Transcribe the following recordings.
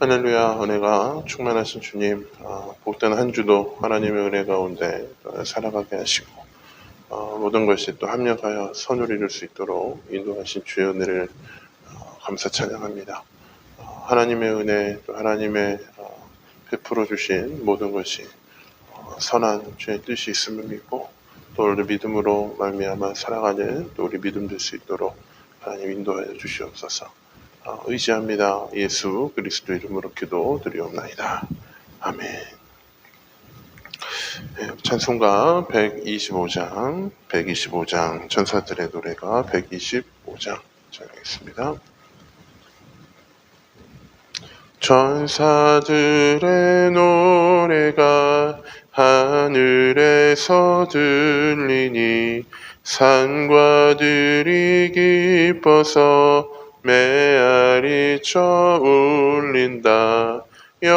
할렐루야 은혜가 충만하신 주님 어, 복된 한 주도 하나님의 은혜 가운데 어, 살아가게 하시고 어, 모든 것이 또 합력하여 선을 이룰 수 있도록 인도하신 주의 은혜를 어, 감사 찬양합니다. 어, 하나님의 은혜 또 하나님의 어, 베풀어 주신 모든 것이 어, 선한 주의 뜻이 있음을 믿고 또 오늘도 믿음으로 말미암아 살아가는 또 우리 믿음 될 수 있도록 하나님 인도하여 주시옵소서. 어, 의지합니다. 예수 그리스도 이름으로 기도 드리옵나이다. 아멘. 네, 찬송가 125장, 125장, 전사들의 노래가 125장 전하겠습니다. 전사들의 노래가 하늘에서 들리니 산과들이 기뻐서 메아리 쳐 울린다. 영,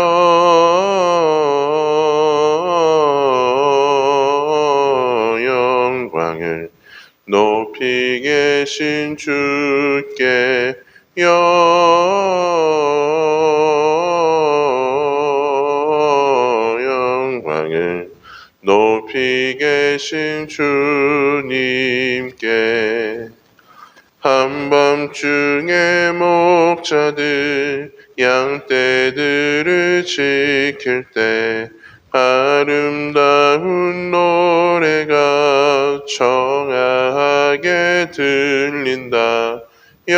영광을 높이 계신 주께 영광을 높이 계신 주님께 한밤중에 목자들 양떼들을 지킬 때 아름다운 노래가 청하게 들린다. 영,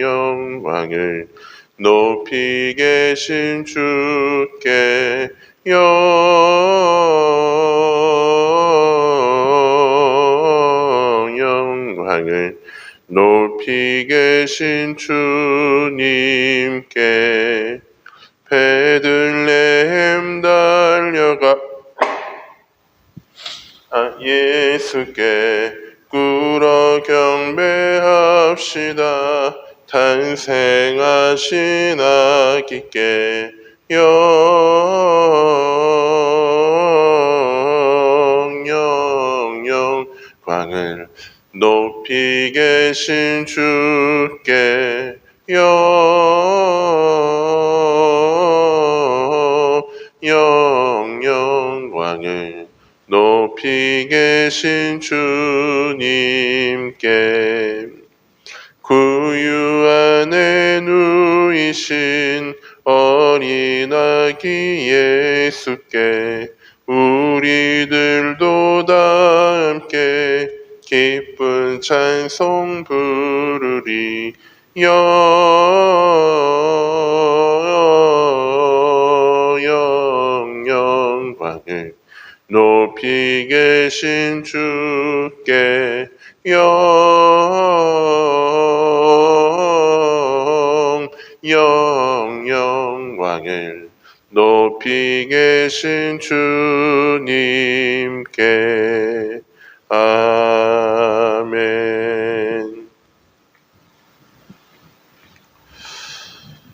영광을 높이 계신 주께 영, 높이 계신 주님께 베들레헴 달려가 아, 예수께 꿇어 경배합시다. 탄생하신 아기께 영, 계신 주께 영, 영, 영광을 높이 계신 주님께 구유 안에 누이신 어린 아기 예수께 부르리 영, 영광을 높이 계신 주께 영, 영, 영광을 높이 계신 주님께 아멘.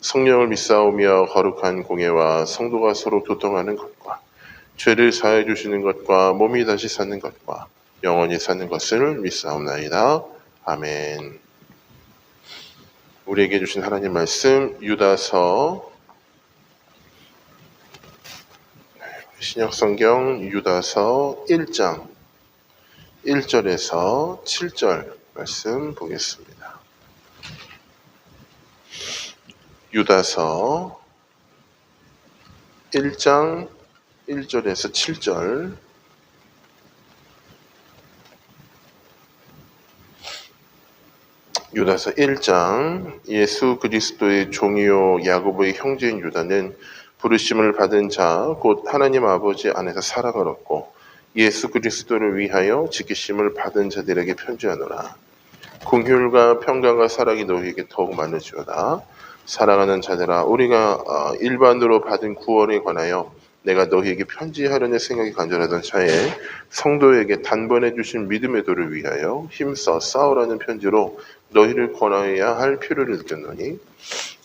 성령을 믿사오며 거룩한 공예와 성도가 서로 교통하는 것과 죄를 사해 주시는 것과 몸이 다시 사는 것과 영원히 사는 것을 믿사옵나이다. 아멘. 우리에게 주신 하나님 말씀 유다서 신약 성경 유다서 1장 1절에서 7절 말씀 보겠습니다. 유다서 1장 1절에서 7절 유다서 1장 예수 그리스도의 종이요 야고보의 형제인 유다는 부르심을 받은 자 곧 하나님 아버지 안에서 살아가었고 예수 그리스도를 위하여 지키심을 받은 자들에게 편지하노라 공휴일과 평강과 사랑이 너희에게 더욱 많으지어다. 사랑하는 자들아 우리가 어, 일반으로 받은 구원에 관하여 내가 너희에게 편지하려는 생각이 간절하던 차에 성도에게 단번에 주신 믿음의 도를 위하여 힘써 싸우라는 편지로 너희를 권하여야 할 필요를 느꼈노니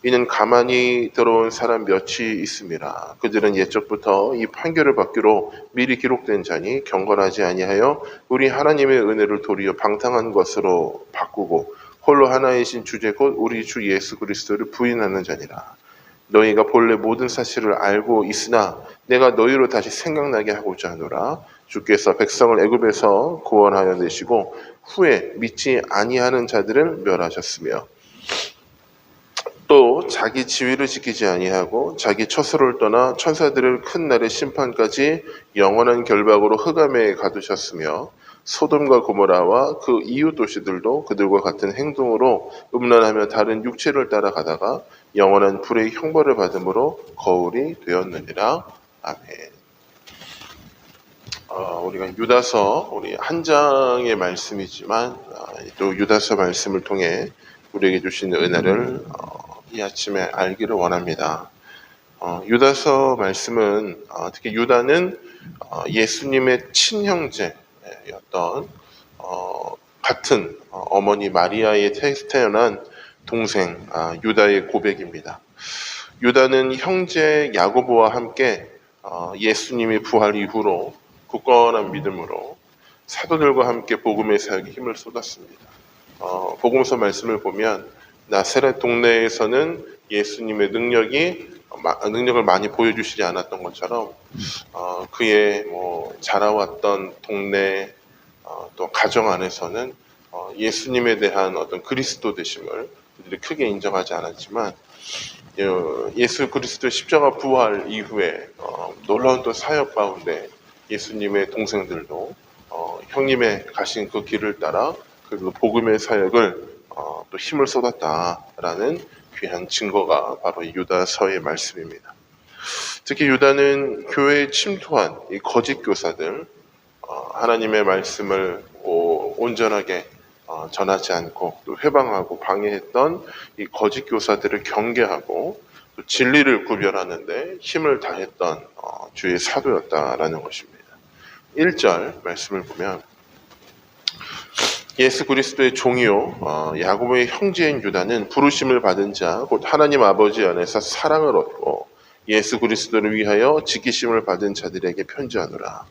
이는 가만히 들어온 사람 몇이 있음이라. 그들은 옛적부터 이 판결을 받기로 미리 기록된 자니 경건하지 아니하여 우리 하나님의 은혜를 도리어 방탕한 것으로 바꾸고 홀로 하나이신 주제 곧 우리 주 예수 그리스도를 부인하는 자니라. 너희가 본래 모든 사실을 알고 있으나 내가 너희로 다시 생각나게 하고자 하노라. 주께서 백성을 애굽에서 구원하여 내시고 후에 믿지 아니하는 자들을 멸하셨으며 또 자기 지위를 지키지 아니하고 자기 처소를 떠나 천사들을 큰 날의 심판까지 영원한 결박으로 흑암에 가두셨으며 소돔과 고모라와 그 이웃 도시들도 그들과 같은 행동으로 음란하며 다른 육체를 따라가다가 영원한 불의 형벌을 받음으로 거울이 되었느니라 아멘. 어, 우리가 유다서 우리 한 장의 말씀이지만 어, 또 유다서 말씀을 통해 우리에게 주신 은혜를 어, 이 아침에 알기를 원합니다. 어, 유다서 말씀은 어, 특히 유다는 어, 예수님의 친형제 였던 어, 같은 어, 어머니 마리아의 태- 태어난 동생 아, 유다의 고백입니다. 유다는 형제 야고보와 함께 어, 예수님이 부활 이후로 굳건한 믿음으로 사도들과 함께 복음의 사역에 힘을 쏟았습니다. 어, 복음서 말씀을 보면 나세렛 동네에서는 예수님의 능력이 마- 능력을 많이 보여주시지 않았던 것처럼 어, 그의 뭐 자라왔던 동네 어, 또 가정 안에서는 어, 예수님에 대한 어떤 그리스도 되심을 그들이 크게 인정하지 않았지만 어, 예수 그리스도 십자가 부활 이후에 어, 놀라운 또 사역 가운데 예수님의 동생들도 어, 형님의 가신 그 길을 따라 그 복음의 사역을 어, 또 힘을 쏟았다라는 귀한 증거가 바로 이 유다서의 말씀입니다. 특히 유다는 교회에 침투한 이 거짓 교사들 어, 하나님의 말씀을 오- 온전하게 어, 전하지 않고 또 회방하고 방해했던 이 거짓 교사들을 경계하고 또 진리를 구별하는데 힘을 다했던 어, 주의 사도였다라는 것입니다. 1절 말씀을 보면 예수 그리스도의 종이요 어, 야고보의 형제인 유다는 부르심을 받은 자 곧 하나님 아버지 안에서 사랑을 얻고 예수 그리스도를 위하여 지키심을 받은 자들에게 편지하노라.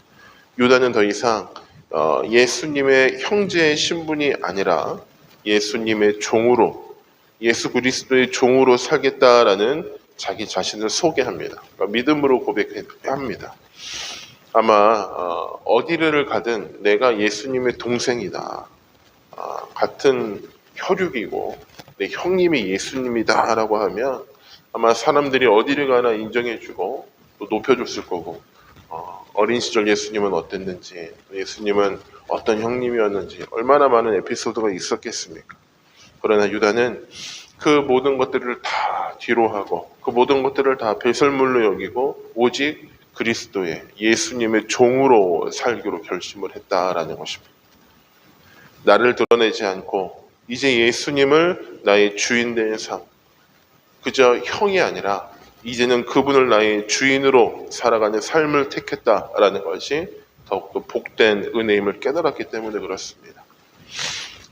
유다는 더 이상 어, 예수님의 형제의 신분이 아니라 예수님의 종으로 예수 그리스도의 종으로 살겠다라는 자기 자신을 소개합니다. 그러니까 믿음으로 고백합니다. 아마 어, 어디를 가든 내가 예수님의 동생이다. 아, 같은 혈육이고 내 형님이 예수님이다라고 하면 아마 사람들이 어디를 가나 인정해주고 또 높여줬을 거고 어, 어린 시절 예수님은 어땠는지 또 예수님은 어떤 형님이었는지 얼마나 많은 에피소드가 있었겠습니까? 그러나 유다는 그 모든 것들을 다 뒤로 하고 그 모든 것들을 다 배설물로 여기고 오직 그리스도의 예수님의 종으로 살기로 결심을 했다라는 것입니다. 나를 드러내지 않고 이제 예수님을 나의 주인 된 삶, 그저 형이 아니라 이제는 그분을 나의 주인으로 살아가는 삶을 택했다라는 것이 더욱더 복된 은혜임을 깨달았기 때문에 그렇습니다.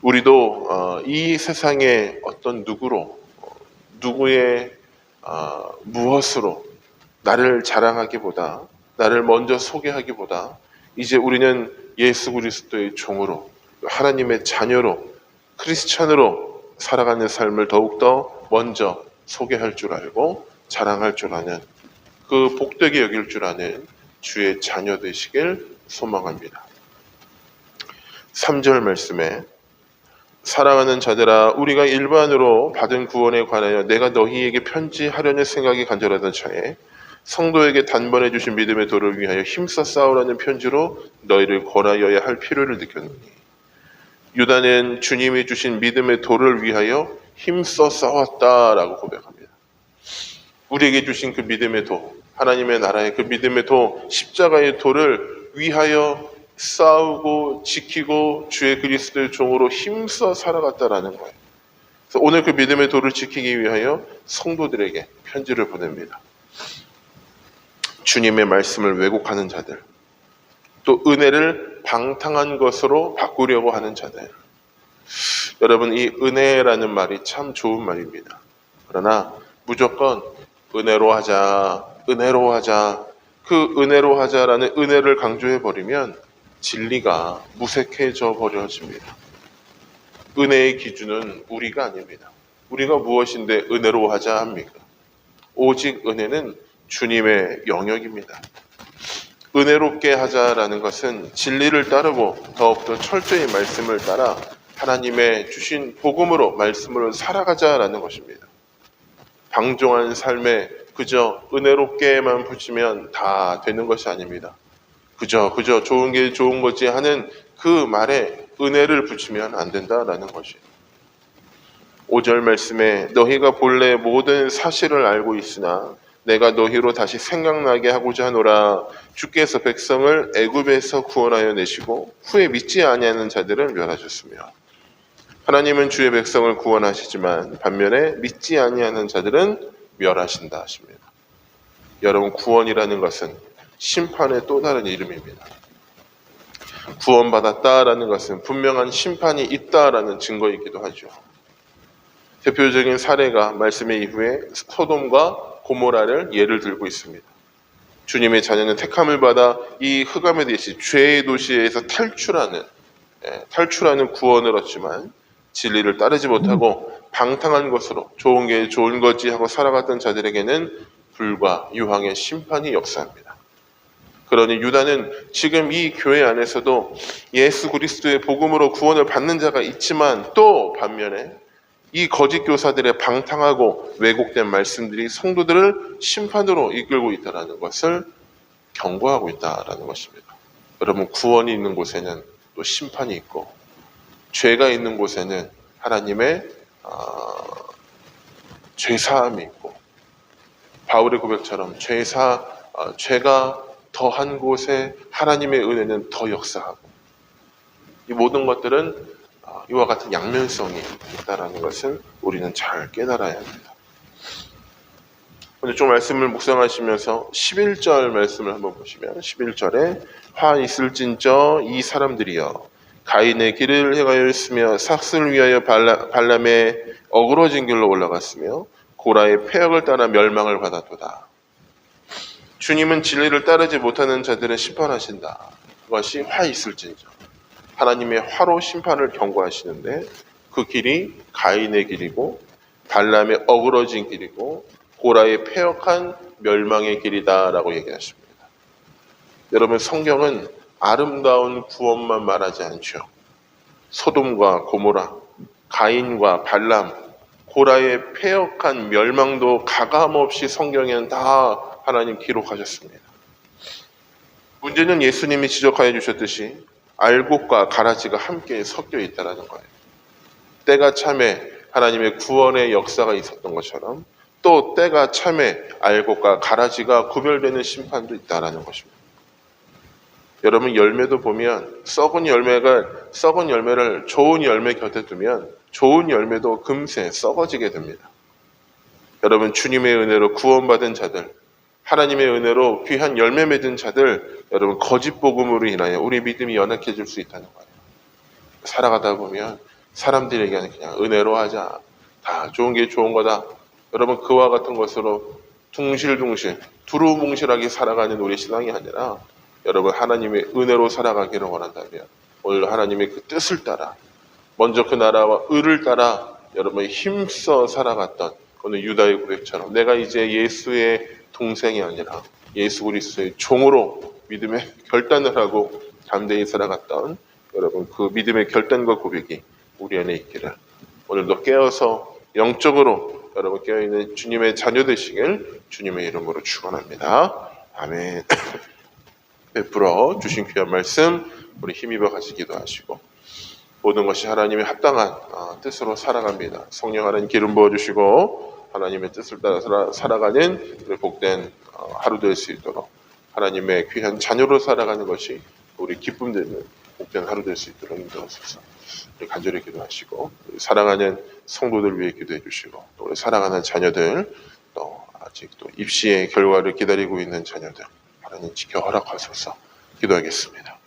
우리도 어, 이 세상의 어떤 누구로 어, 누구의 어, 무엇으로 나를 자랑하기보다 나를 먼저 소개하기보다 이제 우리는 예수 그리스도의 종으로 하나님의 자녀로 크리스찬으로 살아가는 삶을 더욱더 먼저 소개할 줄 알고 자랑할 줄 아는 그 복되게 여길 줄 아는 주의 자녀 되시길 소망합니다. 3절 말씀에 사랑하는 자들아 우리가 일반으로 받은 구원에 관하여 내가 너희에게 편지하려는 생각이 간절하던 차에 성도에게 단번에 주신 믿음의 도를 위하여 힘써 싸우라는 편지로 너희를 권하여야 할 필요를 느꼈노니 유다는 주님이 주신 믿음의 도를 위하여 힘써 싸웠다라고 고백합니다. 우리에게 주신 그 믿음의 도, 하나님의 나라의 그 믿음의 도, 십자가의 도를 위하여 싸우고 지키고 주의 그리스도의 종으로 힘써 살아갔다라는 거예요. 그래서 오늘 그 믿음의 도를 지키기 위하여 성도들에게 편지를 보냅니다. 주님의 말씀을 왜곡하는 자들, 또 은혜를 방탕한 것으로 바꾸려고 하는 자들. 여러분, 이 은혜라는 말이 참 좋은 말입니다. 그러나 무조건 은혜로 하자, 은혜로 하자, 그 은혜로 하자라는 은혜를 강조해 버리면 진리가 무색해져 버려집니다. 은혜의 기준은 우리가 아닙니다. 우리가 무엇인데 은혜로 하자 합니까? 오직 은혜는 주님의 영역입니다. 은혜롭게 하자라는 것은 진리를 따르고 더욱더 철저히 말씀을 따라 하나님의 주신 복음으로 말씀을 살아가자라는 것입니다. 방종한 삶에 그저 은혜롭게만 붙이면 다 되는 것이 아닙니다. 그저 그저 좋은 게 좋은 거지 하는 그 말에 은혜를 붙이면 안 된다라는 것이. 5절 말씀에 너희가 본래 모든 사실을 알고 있으나 내가 너희로 다시 생각나게 하고자 하노라 주께서 백성을 애굽에서 구원하여 내시고 후에 믿지 아니하는 자들을 멸하셨으며 하나님은 주의 백성을 구원하시지만 반면에 믿지 아니하는 자들은 멸하신다 하십니다. 여러분 구원이라는 것은 심판의 또 다른 이름입니다. 구원받았다라는 것은 분명한 심판이 있다라는 증거이기도 하죠. 대표적인 사례가 말씀의 이후에 소돔과 고모라를 예를 들고 있습니다. 주님의 자녀는 택함을 받아 이 흑암에 대시 죄의 도시에서 탈출하는 예, 탈출하는 구원을 얻지만 진리를 따르지 못하고 방탕한 것으로 좋은 게 좋은 거지 하고 살아갔던 자들에게는 불과 유황의 심판이 역사합니다. 그러니 유다는 지금 이 교회 안에서도 예수 그리스도의 복음으로 구원을 받는 자가 있지만 또 반면에 이 거짓 교사들의 방탕하고 왜곡된 말씀들이 성도들을 심판으로 이끌고 있다는 것을 경고하고 있다라는 것입니다. 여러분 구원이 있는 곳에는 또 심판이 있고 죄가 있는 곳에는 하나님의 어, 죄사함이 있고 바울의 고백처럼 죄사 어, 죄가 더한 곳에 하나님의 은혜는 더 역사하고 이 모든 것들은 어, 이와 같은 양면성이 있다라는 것을 우리는 잘 깨달아야 합니다. 오늘 좀 말씀을 묵상하시면서 11절 말씀을 한번 보시면 11절에 화 있을진저 이 사람들이여 가인의 길을 행하였으며 삭슬을 위하여 발람의 어그러진 길로 올라갔으며 고라의 폐역을 따라 멸망을 받았도다. 주님은 진리를 따르지 못하는 자들은 심판하신다. 그것이 화 있을진저. 하나님의 화로 심판을 경고하시는데 그 길이 가인의 길이고 발람의 어그러진 길이고 고라의 폐역한 멸망의 길이다라고 얘기하십니다. 여러분 성경은 아름다운 구원만 말하지 않죠. 소돔과 고모라, 가인과 발람, 고라의 폐역한 멸망도 가감없이 성경에는 다 하나님 기록하셨습니다. 문제는 예수님이 지적하여 주셨듯이 알곡과 가라지가 함께 섞여 있다는 거예요. 때가 참에 하나님의 구원의 역사가 있었던 것처럼 또 때가 참에 알곡과 가라지가 구별되는 심판도 있다는 것입니다. 여러분 열매도 보면 썩은 열매가 썩은 열매를 좋은 열매 곁에 두면 좋은 열매도 금세 썩어지게 됩니다. 여러분 주님의 은혜로 구원받은 자들, 하나님의 은혜로 귀한 열매 맺은 자들, 여러분 거짓 복음으로 인하여 우리 믿음이 연약해질 수 있다는 거예요. 살아가다 보면 사람들에게는 그냥 은혜로 하자, 다 좋은 게 좋은 거다. 여러분 그와 같은 것으로 둥실둥실, 두루뭉실하게 살아가는 우리 신앙이 아니라 여러분 하나님의 은혜로 살아가기를 원한다면 오늘 하나님의 그 뜻을 따라 먼저 그 나라와 의를 따라 여러분이 힘써 살아갔던 오늘 유다의 고백처럼 내가 이제 예수의 동생이 아니라 예수 그리스도의 종으로 믿음의 결단을 하고 담대히 살아갔던 여러분 그 믿음의 결단과 고백이 우리 안에 있기를 오늘도 깨어서 영적으로 여러분 깨어있는 주님의 자녀 되시길 주님의 이름으로 축원합니다. 아멘. 베풀어 주신 귀한 말씀 우리 힘입어 가시기도 하시고 모든 것이 하나님의 합당한 어, 뜻으로 살아갑니다. 성령 하나님 기름 부어 주시고 하나님의 뜻을 따라 살아, 살아가는 우리 복된 어, 하루 될 수 있도록 하나님의 귀한 자녀로 살아가는 것이 우리 기쁨 되는 복된 하루 될 수 있도록 인도하소서. 우리 간절히 기도하시고 우리 사랑하는 성도들 위해 기도해 주시고 또 우리 사랑하는 자녀들 또 아직 또 입시의 결과를 기다리고 있는 자녀들 하나님 지켜 허락하소서 기도하겠습니다.